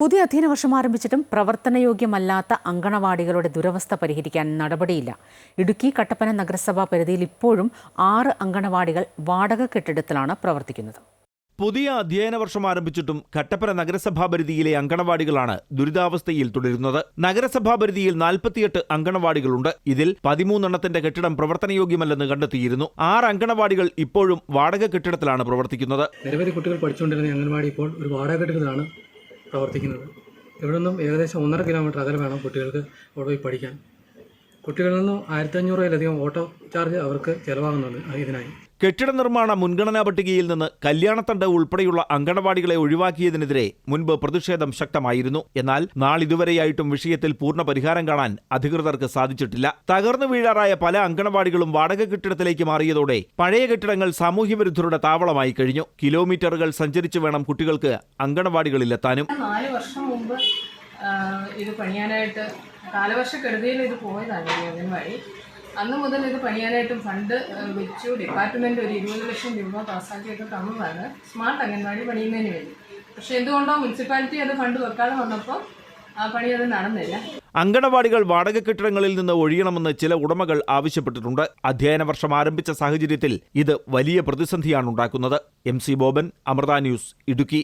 പുതിയ അധ്യയന വർഷം ആരംഭിച്ചിട്ടും പ്രവർത്തനയോഗ്യമല്ലാത്ത അങ്കണവാടികളുടെ ദുരവസ്ഥ പരിഹരിക്കാൻ നടപടിയില്ല. ഇടുക്കി കട്ടപ്പന നഗരസഭാ പരിധിയിൽ ഇപ്പോഴും ആറ് അങ്കണവാടികൾ വാടക കെട്ടിടത്തിലാണ് പ്രവർത്തിക്കുന്നത്. പുതിയ അധ്യയന വർഷം ആരംഭിച്ചിട്ടും കട്ടപ്പന നഗരസഭാ പരിധിയിലെ അങ്കണവാടികളാണ് ദുരിതാവസ്ഥയിൽ തുടരുന്നത്. നഗരസഭാ പരിധിയിൽ നാൽപ്പത്തിയെട്ട് അങ്കണവാടികളുണ്ട്. ഇതിൽ പതിമൂന്നെണ്ണത്തിന്റെ കെട്ടിടം പ്രവർത്തനയോഗ്യമല്ലെന്ന് കണ്ടെത്തിയിരുന്നു. ആറ് അങ്കണവാടികൾ ഇപ്പോഴും വാടക കെട്ടിടത്തിലാണ് പ്രവർത്തിക്കുന്നത്. നിരവധി കുട്ടികൾ പഠിച്ചുകൊണ്ടിരുന്ന അങ്കണവാടി അംഗൻവാടി ഇപ്പോൾ ഒരു വാടക കെട്ടിടത്തിലാണ്. പ്രവർത്തിക്കുന്നത്. ഇവിടെ നിന്നും ഏകദേശം ഒന്നര കിലോമീറ്റർ അകലെ വേണം കുട്ടികൾക്ക് അവിടെ പോയി പഠിക്കാൻ. കുട്ടികളിൽ നിന്നും ആയിരത്തി അഞ്ഞൂറിലധികം ഓട്ടോ ചാർജ് അവർക്ക് ചിലവാകുന്നുണ്ട് ഇതിനായി. കെട്ടിട നിർമ്മാണ മുൻഗണനാ പട്ടികയിൽ നിന്ന് കല്യാണത്തണ്ട് ഉൾപ്പെടെയുള്ള അങ്കണവാടികളെ ഒഴിവാക്കിയതിനെതിരെ മുൻപ് പ്രതിഷേധം ശക്തമായിരുന്നു. എന്നാൽ നാളിതുവരെയായിട്ടും വിഷയത്തിൽ പൂർണ പരിഹാരം കാണാൻ അധികൃതർക്ക് സാധിച്ചിട്ടില്ല. തകർന്നു വീഴാറായ പല അങ്കണവാടികളും വാടക കെട്ടിടത്തിലേക്ക് മാറിയതോടെ പഴയ കെട്ടിടങ്ങൾ സാമൂഹ്യവിരുദ്ധരുടെ താവളമായി കഴിഞ്ഞു. കിലോമീറ്ററുകൾ സഞ്ചരിച്ചു വേണം കുട്ടികൾക്ക് അങ്കണവാടികളിലെത്താനും. നാല് വർഷം മുമ്പ് ഇത് പണിയാനായിട്ട് കാലവർഷക്കെടുതിയിൽ ഇത് പോയതാണ് അംഗൻവാടി. അന്ന് മുതൽ ഇത് പണിയാനായിട്ട് ഫണ്ട് വെച്ചു ഡിപ്പാർട്ട്മെന്റ് ഒരു ഇരുപത് ലക്ഷം രൂപ പാസ്സാക്കിയൊക്കെ തന്നതാണ്. സ്മാർട്ട് അംഗൻവാടി പണിയുന്നതിന് വേണ്ടി. പക്ഷേ എന്തുകൊണ്ടോ മുനിസിപ്പാലിറ്റി അത് ഫണ്ട് വെക്കാതെ വന്നപ്പോൾ ആ പണി അത് നടന്നില്ല. അങ്കണവാടികൾ വാടക കെട്ടിടങ്ങളിൽ നിന്ന് ഒഴിയണമെന്ന് ചില ഉടമകൾ ആവശ്യപ്പെട്ടിട്ടുണ്ട്. അധ്യയന വർഷം ആരംഭിച്ച സാഹചര്യത്തിൽ ഇത് വലിയ പ്രതിസന്ധിയാണ് ഉണ്ടാക്കുന്നത്. M C Boban Amrita news Idukki.